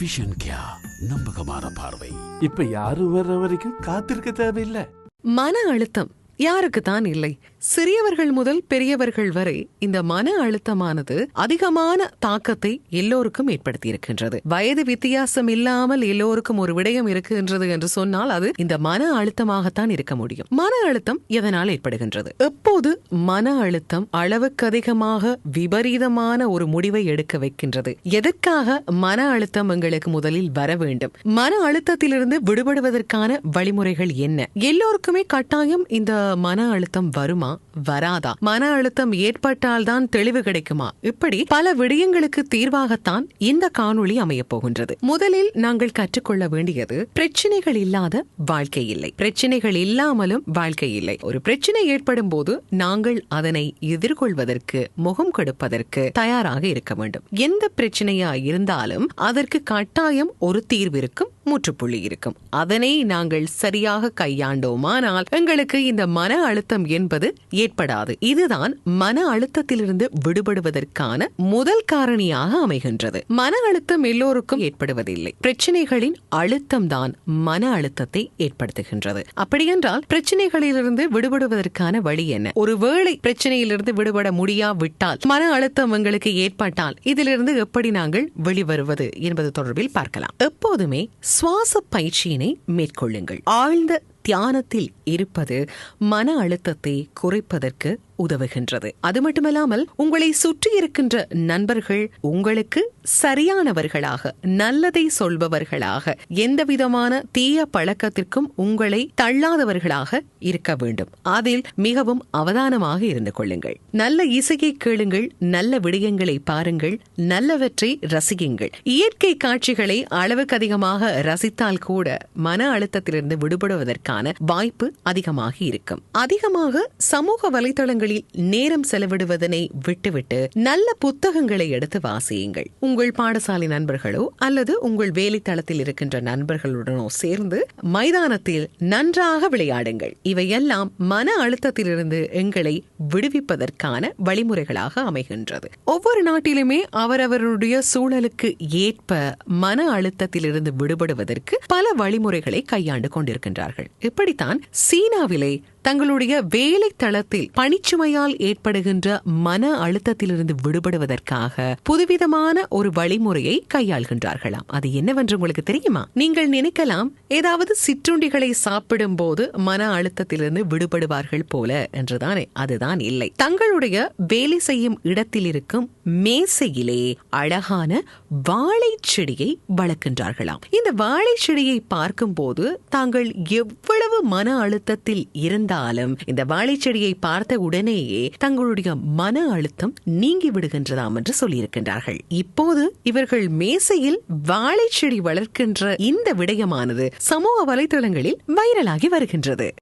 Vision கியா நம்பகமான பார்வை. இப்ப யாரும் வர்ற வரைக்கும் காத்திருக்க தேவையில்லை. மன அழுத்தம் யாருக்கு தான் இல்லை. சிறியவர்கள் முதல் பெரியவர்கள் வரை இந்த மன அழுத்தமானது அதிகமான தாக்கத்தை எல்லோருக்கும் ஏற்படுத்தி இருக்கின்றது வயது வித்தியாசம் இல்லாமல் எல்லோருக்கும் ஒரு விடயம் இருக்கின்றது என்று சொன்னால் அது இந்த மன அழுத்தமாகத்தான் இருக்க முடியும். மன அழுத்தம் எதனால் ஏற்படுகின்றது? எப்போது மன அழுத்தம் அளவுக்கு அதிகமாக விபரீதமான ஒரு முடிவை எடுக்க வைக்கின்றது? எதற்காக மன அழுத்தம் எங்களுக்கு முதலில் வர வேண்டும்? மன அழுத்தத்திலிருந்து விடுபடுவதற்கான வழிமுறைகள் என்ன? எல்லோருக்குமே கட்டாயம் இந்த மன அழுத்தம் வருமா? வராதா? மன அழுத்தம் ஏற்பட்டால் தான் தெளிவு கிடைக்குமா? இப்படி பல விடயங்களுக்கு தீர்வாகத்தான் இந்த காணொளி அமையப் போகின்றது. முதலில் நாங்கள் கற்றுக்கொள்ள வேண்டியது பிரச்சனைகள் இல்லாத வாழ்க்கை இல்லை. பிரச்சனைகள் இல்லாமலும் வாழ்க்கை இல்லை. ஒரு பிரச்சனை ஏற்படும் போது நாங்கள் அதனை எதிர்கொள்வதற்கு முகம் கொடுப்பதற்கு தயாராக இருக்க வேண்டும். எந்த பிரச்சனையா இருந்தாலும் அதற்கு கட்டாயம் ஒரு தீர்வு இருக்கும் முற்றுப்புள்ளி இருக்கும். அதனை நாங்கள் சரியாக கையாண்டோமானால் எங்களுக்கு இந்த மன அழுத்தம் என்பது ஏற்படாது. இதுதான் மன அழுத்தத்திலிருந்து விடுபடுவதற்கான முதல் காரணியாக அமைகின்றது. மன அழுத்தம் எல்லோருக்கும் ஏற்படுவதில்லை. பிரச்சனைகளின் அழுத்தம் தான் மன அழுத்தத்தை ஏற்படுத்துகின்றது. அப்படியென்றால் பிரச்சனைகளிலிருந்து விடுபடுவதற்கான வழி என்ன? ஒருவேளை பிரச்சனையிலிருந்து விடுபட முடியாவிட்டால் மன அழுத்தம் எங்களுக்கு ஏற்பட்டால் இதிலிருந்து எப்படி நாங்கள் வெளிவருவது என்பது தொடர்பில் பார்க்கலாம். எப்போதுமே சுவாச பயிற்சியினை மேற்கொள்ளுங்கள். ஆழ்ந்த தியானத்தில் இருப்பது மன அழுத்தத்தை குறைப்பதற்கு உதவுகின்றது. அது மட்டுமல்லாமல் உங்களை சுற்றி இருக்கின்ற நண்பர்கள் உங்களுக்கு சரியானவர்களாக நல்லதை சொல்பவர்களாக எந்த விதமான தீய பழக்கத்திற்கும் உங்களை தள்ளாதவர்களாக இருக்க வேண்டும். அதில் மிகவும் அவதானமாக இருந்து கொள்ளுங்கள். நல்ல இசையை கேளுங்கள் நல்ல விடயங்களை பாருங்கள் நல்லவற்றை ரசியுங்கள். இயற்கை காட்சிகளை அளவுக்கு அதிகமாக ரசித்தால் கூட மன அழுத்தத்திலிருந்து விடுபடுவதற்கான வாய்ப்பு அதிகமாக இருக்கும். அதிகமாக சமூக விஷயங்களில் நேரம் செலவிடுவதனை விட்டுவிட்டு நல்ல புத்தகங்களை எடுத்து வாசியுங்கள். உங்கள் பாடசாலை நண்பர்களோ அல்லது உங்கள் வேலைத்தளத்தில் இருக்கின்ற நண்பர்களுடனோ சேர்ந்து மைதானத்தில் நன்றாக விளையாடுங்கள். இவையெல்லாம் மன அழுத்தத்திலிருந்து எங்களை விடுவிப்பதற்கான வழிமுறைகளாக அமைகின்றது. ஒவ்வொரு நாட்டிலுமே அவரவருடைய சூழலுக்கு ஏற்ப மன அழுத்தத்திலிருந்து விடுபடுவதற்கு பல வழிமுறைகளை கையாண்டு கொண்டிருக்கின்றார்கள். இப்படித்தான் சீனாவிலே தங்களுடைய வேலை தளத்தில் பணிச்சுமையால் ஏற்படுகின்ற மன அழுத்தத்திலிருந்து விடுபடுவதற்காக புதுவிதமான ஒரு வழிமுறையை கையாள்கின்றார்களாம். அது என்னவென்று உங்களுக்கு தெரியுமா? நீங்கள் நினைக்கலாம் ஏதாவது சிற்றுண்டிகளை சாப்பிடும் போது மன அழுத்தத்திலிருந்து விடுபடுவார்கள் போல என்றுதானே. அதுதான் இல்லை. தங்களுடைய வேலை செய்யும் இடத்தில் இருக்கும் மேசையிலே அழகான வாழை செடியை வளர்க்கின்றார்களாம். இந்த வாழை செடியை பார்க்கும்போது தாங்கள் எவ்வளவு மன அழுத்தத்தில் இருந்தாலும் இந்த வாழைச்செடியை பார்த்த உடனேயே தங்களுடைய மன அழுத்தம் நீங்கி விடுகின்றதாம் என்று சொல்லியிருக்கின்றார்கள். இப்போது இவர்கள் மேசையில் வாழைச்செடி வளர்க்கின்ற இந்த விடயமானது சமூக வலைதளங்களில் வைரலாகி வருகின்றது.